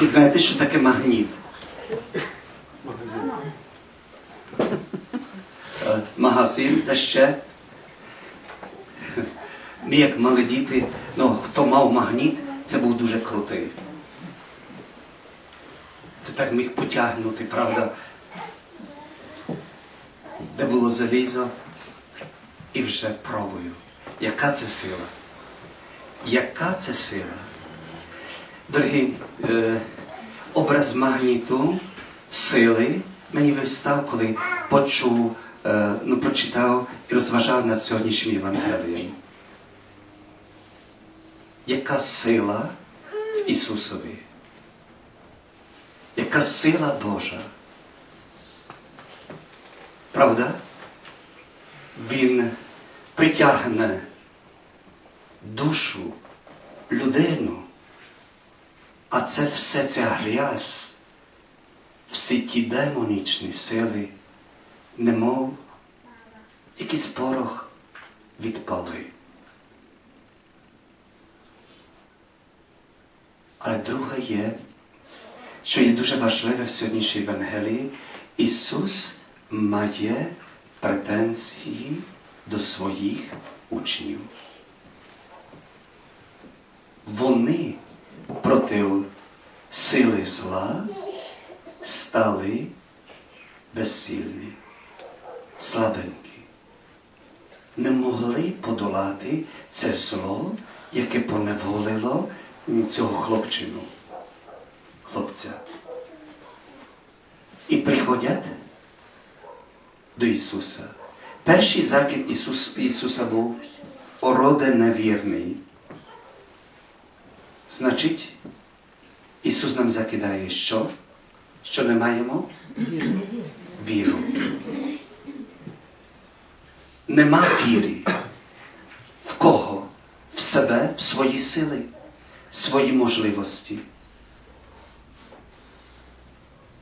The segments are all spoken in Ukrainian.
І знаєте, що таке магніт? Е, Магазин та ще. Ми, як мали діти, ну, хто мав магніт, це був дуже крутий. Ти так міг потягнути, правда? Де було залізо, і вже пробую. Яка це сила? Яка це сила? Дорогі, е, образ магніту, сили мені вивстав, коли почув, е, ну, прочитав і розважав над сьогоднішнім Євангелієм. Яка сила в Ісусові? Яка сила Божа? Правда? Він притягне душу, людину, а це все ця грязь, всі ті демонічні сили, немов якийсь порох відпали. Але друге є, що є дуже важливе в сьогоднішній Євангелії, Ісус має претензії до своїх учнів. Вони проти сили зла стали безсильні, слабенькі. Не могли подолати це зло, яке поневолило цього хлопчину, хлопця. І приходять до Ісуса. Перший закид Ісус, Ісуса був ороде невірний. Значить, Ісус нам закидає що? Що не маємо? Віру. Нема віри. В кого? В себе, в свої сили, свої можливості.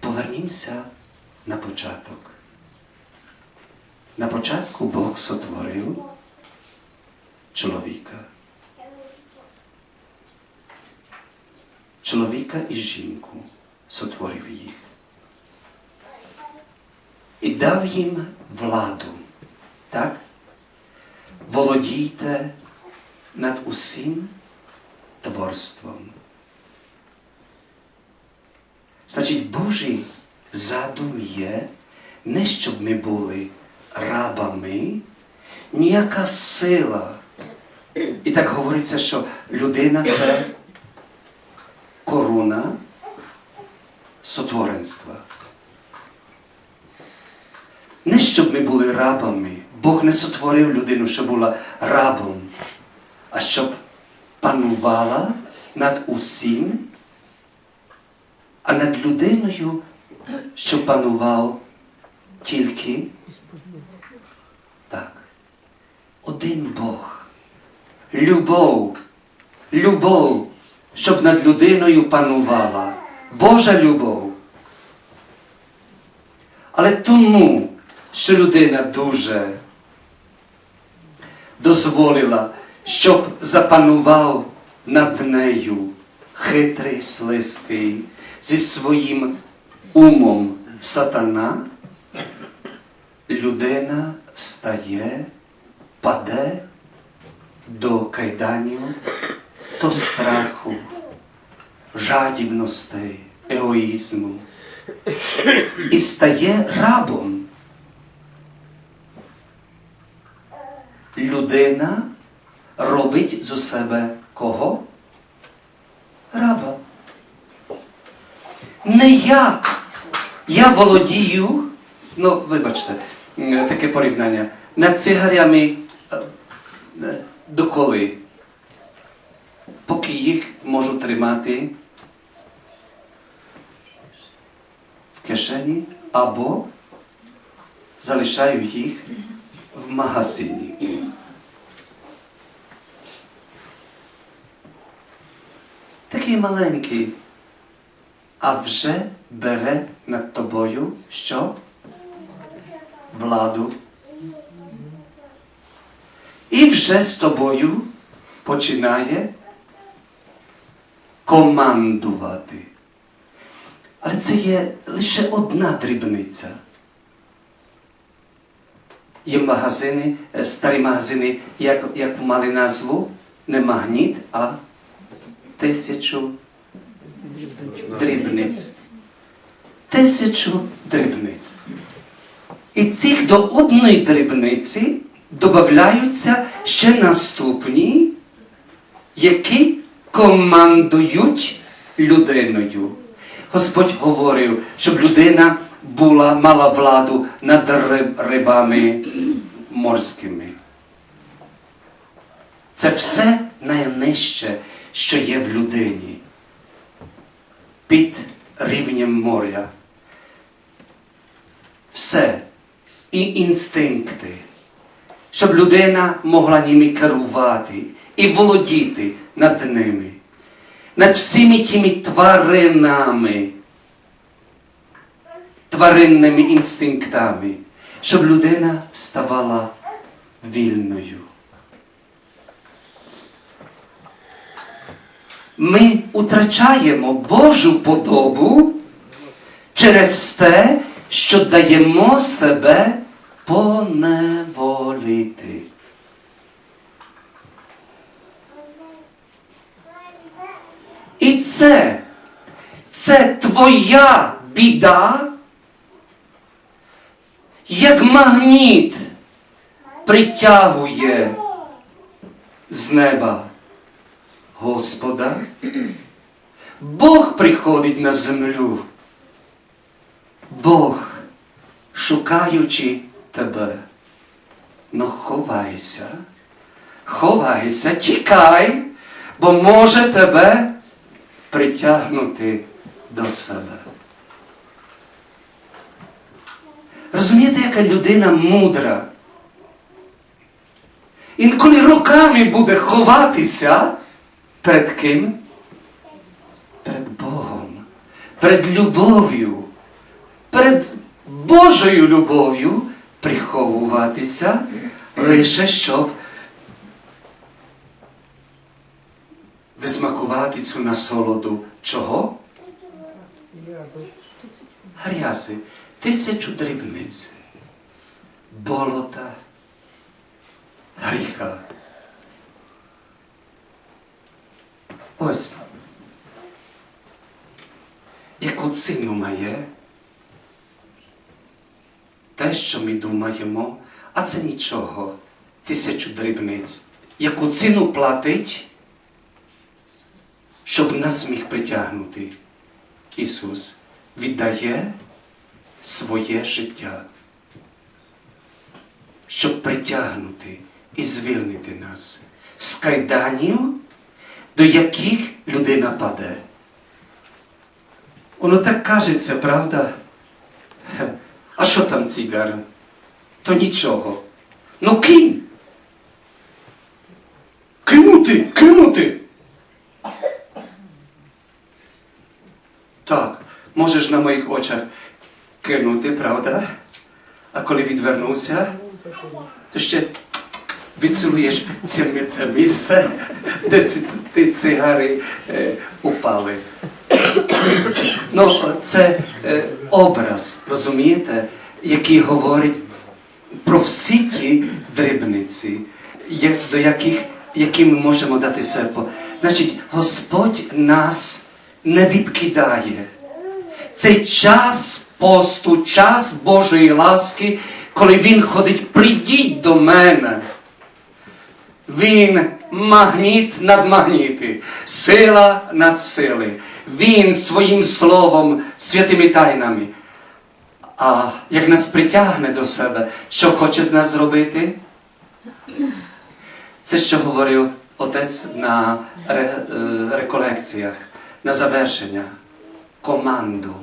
Повернімося на початок. На початку Бог сотворив чоловіка. Чоловіка і жінку сотворив їх. І дав їм владу. Так? Володійте над усім творством. Значить, Божий задум є не щоб ми були рабами, ніяка сила. І так говориться, що людина це сотворенства. Не щоб ми були рабами. Бог не сотворив людину, щоб була рабом, а щоб панувала над усім, а над людиною, щоб панував тільки так. Один Бог. Любов. Любов, щоб над людиною панувала. Божа любов. Але тому, що людина дуже дозволила, щоб запанував над нею хитрий, слизький, зі своїм умом сатана, людина стає, паде до кайданів, до страху, жадібностей, егоїзму і стає рабом. Людина робить з себе кого? Раба. Не я. Я володію, ну, вибачте, таке порівняння, над цигарями е, е, доколи, поки їх можу тримати кишені або залишаю їх в магазині. Такий маленький, а вже бере над тобою що? Владу. І вже з тобою починає командувати. Але це є лише одна дрібниця. Є магазини, е, старі магазини, як, як мали назву, не магніт, а тисячу дрібниць. Тисячу дрібниць. І цих до одної дрібниці додаються ще наступні, які командують людиною. Господь говорив, щоб людина була, мала владу над рибами морськими. Це все найнижче, що є в людині. Під рівнем моря. Все. І інстинкти. Щоб людина могла ними керувати і володіти над ними, над всіми тими тваринами, тваринними інстинктами, щоб людина ставала вільною. Ми втрачаємо Божу подобу через те, що даємо себе поневолити. Це, це твоя біда, як магніт притягує з неба Господа. Бог приходить на землю. Бог, шукаючи тебе, но ховайся, ховайся, тікай, бо може тебе притягнути до себе. Розумієте, яка людина мудра? Інколи роками буде ховатися перед ким? Перед Богом, перед любов'ю, перед Божою любов'ю приховуватися лише щоб висмакувати цю насолоду. Чого? Грязи, тисячу дрібниць, болота, гріха. Ось. Яку ціну має те, що ми думаємо, а це нічого, тисячу дрібниць. Яку ціну платить, щоб нас міг притягнути? Ісус віддає своє життя, щоб притягнути і звільнити нас з кайданів, до яких людина паде. Воно так кажеться, правда? А що там цигар? То нічого. Ну кинь. Кинути, кинути. Так, можеш на моїх очах кинути, правда? А коли відвернувся, то ще відцілуєш це, це місце, де ці, ті цигари е, упали. Ну, це е, образ, розумієте, який говорить про всі ті дрібниці, є- до яких, які ми можемо дати серпо. Значить, Господь нас не відкидає. Цей час посту, час Божої ласки, коли Він ходить, прийдіть до мене. Він магніт над магніти, сила над сили. Він своїм словом, святими тайнами. А як нас притягне до себе, що хоче з нас зробити? Це що говорив отець на е, реколекціях, на завершення. Команду,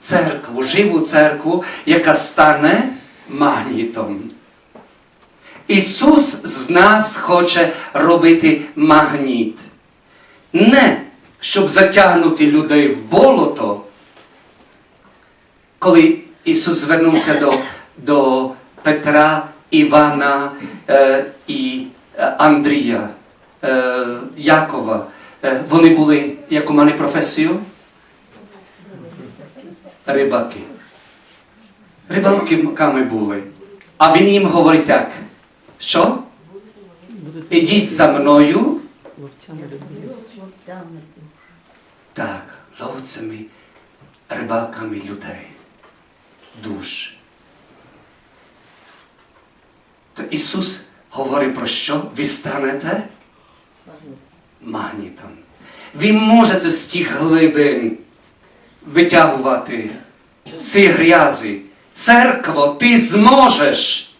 церкву, живу церкву, яка стане магнітом. Ісус з нас хоче робити магніт. Не щоб затягнути людей в болото. Коли Ісус звернувся до, до Петра, Івана е, і е, Андрія, е, Якова, вони були, яку мали професію? рибаки. Рибалками були. А він їм говорить так. Що? Ідіть за мною. Так, ловцями, рибалками людей. Душ. То Ісус говорить про що? Ви станете магнітом. Ви можете з тих глибин витягувати ці грязи. Церкво, ти зможеш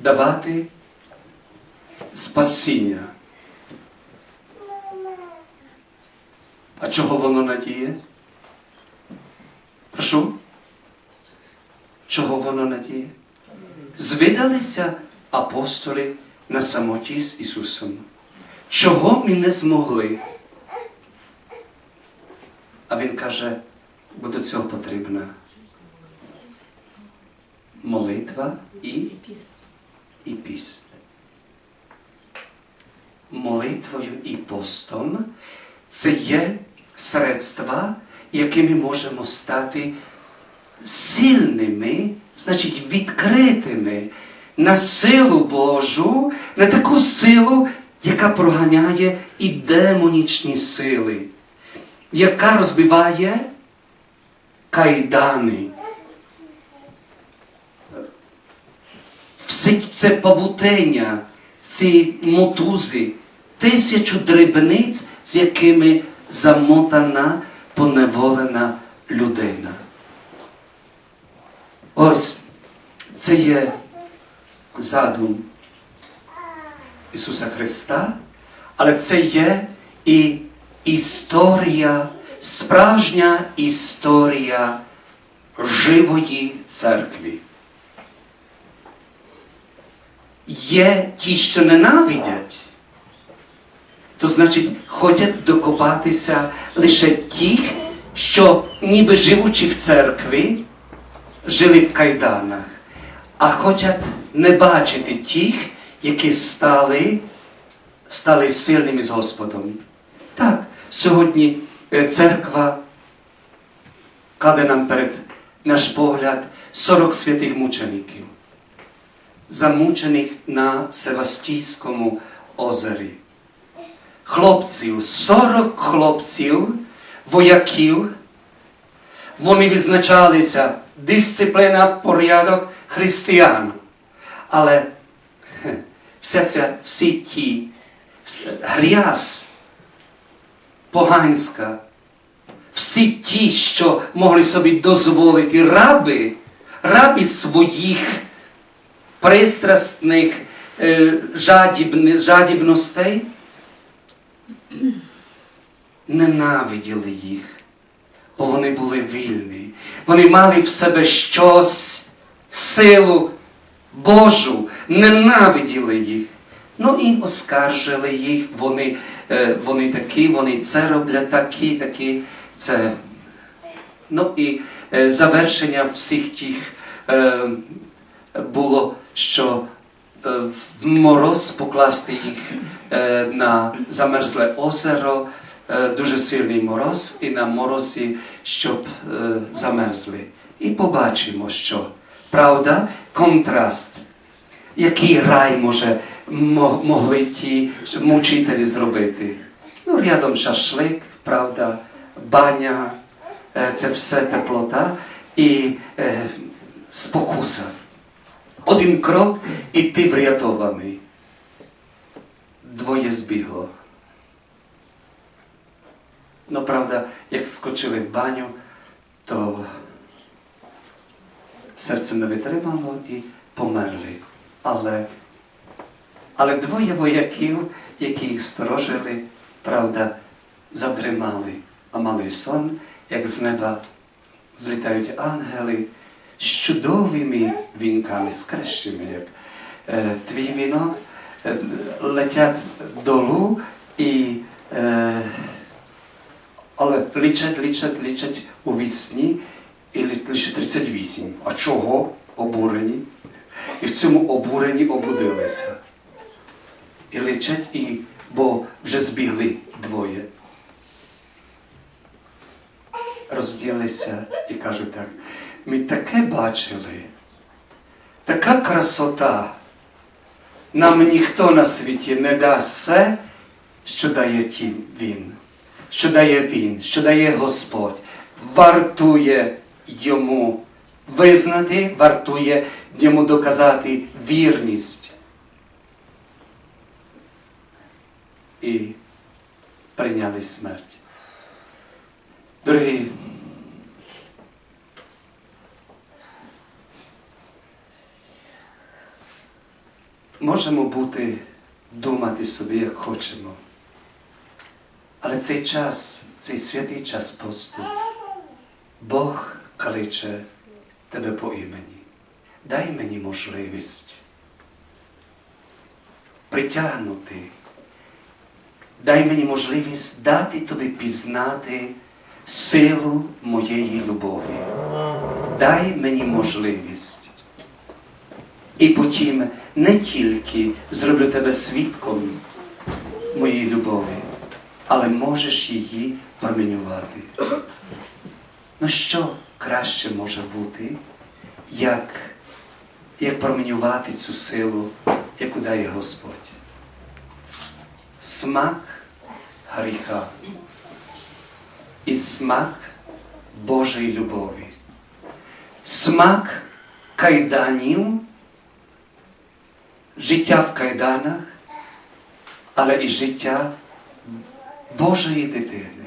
давати спасіння. А чого воно надіє? Прошу? Чого воно надіє? Звидалися апостоли на самоті з Ісусом. Чого ми не змогли? А Він каже, бо до цього потрібна молитва і, і піст. Молитвою і постом це є средства, якими можемо стати сильними, значить відкритими на силу Божу, на таку силу, яка проганяє і демонічні сили, яка розбиває кайдани. Все це павутення, ці мотузи, тисячу дрібниць, з якими замотана, поневолена людина. Ось це є задум Ісуса Христа, але це є і історія, справжня історія живої церкви. Є ті, що ненавидять, то значить хочуть докопатися лише тих, що ніби живучи в церкві, жили в кайданах, а хочуть не бачити тих, які стали, стали сильними з Господом. Так, сьогодні е, церква кладе нам перед наш погляд 40 святих мучеників, замучених на Севастійському озері. Хлопців, 40 хлопців, вояків, вони визначалися дисципліна, порядок християн. Але вся ця, всі ті грязь поганська, всі ті, що могли собі дозволити раби, раби своїх пристрасних е, жадібни- жадібностей, ненавиділи їх, бо вони були вільні. Вони мали в себе щось, силу Божу, ненавиділи їх. Ну і оскаржили їх, вони, е, вони такі, вони це роблять, такі, такі. Це. Ну і е, завершення всіх тих е, було, що в мороз покласти їх на замерзле озеро, дуже сильний мороз, і на морозі, щоб замерзли. І побачимо, що правда, контраст. Який рай може могли ті мучителі зробити? Ну, рядом шашлик, правда, баня, е, це все теплота і е, спокуса. Один крок і ти врятований. Двоє збігло. Ну, правда, як скочили в баню, то серце не витримало і померли. Але, але двоє вояків, які їх сторожили, правда, задримали, а мали сон, як з неба злітають ангели з чудовими вінками, з кращими, як е, твій вінок, е, летять долу і е, але лічать, лічать, лічать у вісні і лише 38. А чого обурені? І в цьому обуренні обудилися. І лічать, і, бо вже збігли двоє. розділися і кажуть так, ми таке бачили, така красота. Нам ніхто на світі не дасть все, що дає Він, що дає Він, що дає Господь. Вартує йому визнати, вартує йому доказати вірність. І прийняли смерть. Дорогі, можемо бути, думати собі, як хочемо. Але цей час, цей святий час посту, Бог кличе тебе по імені. Дай мені можливість притягнути. Дай мені можливість дати тобі пізнати силу моєї любові. Дай мені можливість. І потім не тільки зроблю тебе свідком моєї любові, але можеш її промінювати. Ну що краще може бути, як, як промінювати цю силу, яку дає Господь? Смак гріха і смак Божої любові, смак кайданів, життя в кайданах, але і життя Божої дитини.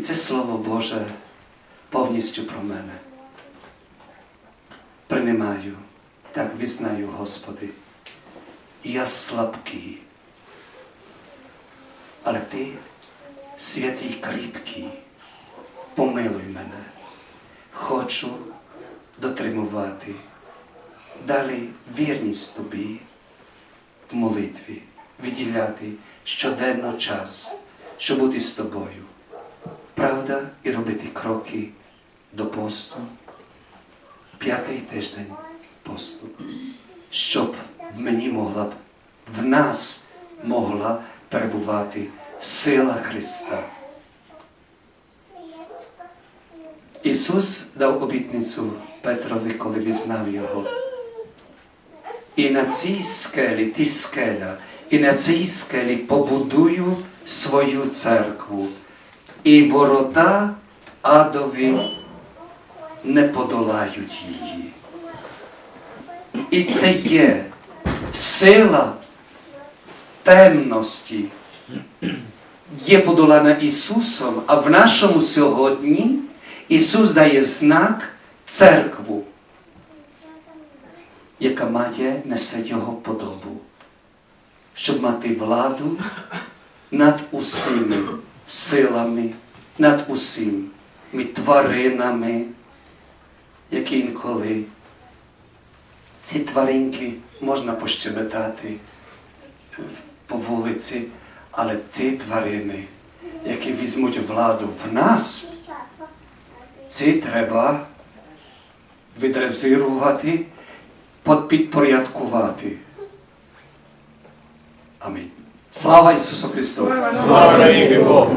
І це Слово Боже повністю про мене. Приймаю, так визнаю, Господи, я слабкий, але Ти святий кріпкий, помилуй мене, хочу дотримувати далі вірність Тобі в молитві, виділяти щоденно час, щоб бути з тобою. Правда, і робити кроки до посту, п'ятий тиждень посту, щоб в мені могла б, в нас могла перебувати сила Христа. Ісус дав обітницю Петрові, коли визнав його. І на цій скелі, ти скеля, і на цій скелі побудую свою церкву, і ворота адові не подолають її. І це є сила темності, є подолана Ісусом, а в нашому сьогодні Ісус дає знак церкву, яка має несе Його подобу, щоб мати владу над усіми силами, над усіми тваринами, які інколи ці тваринки можна пощебетати по вулиці, але ті тварини, які візьмуть владу в нас, ці треба відрезирувати, підпорядкувати. Амінь. Слава Ісусу Христу! Слава Богу!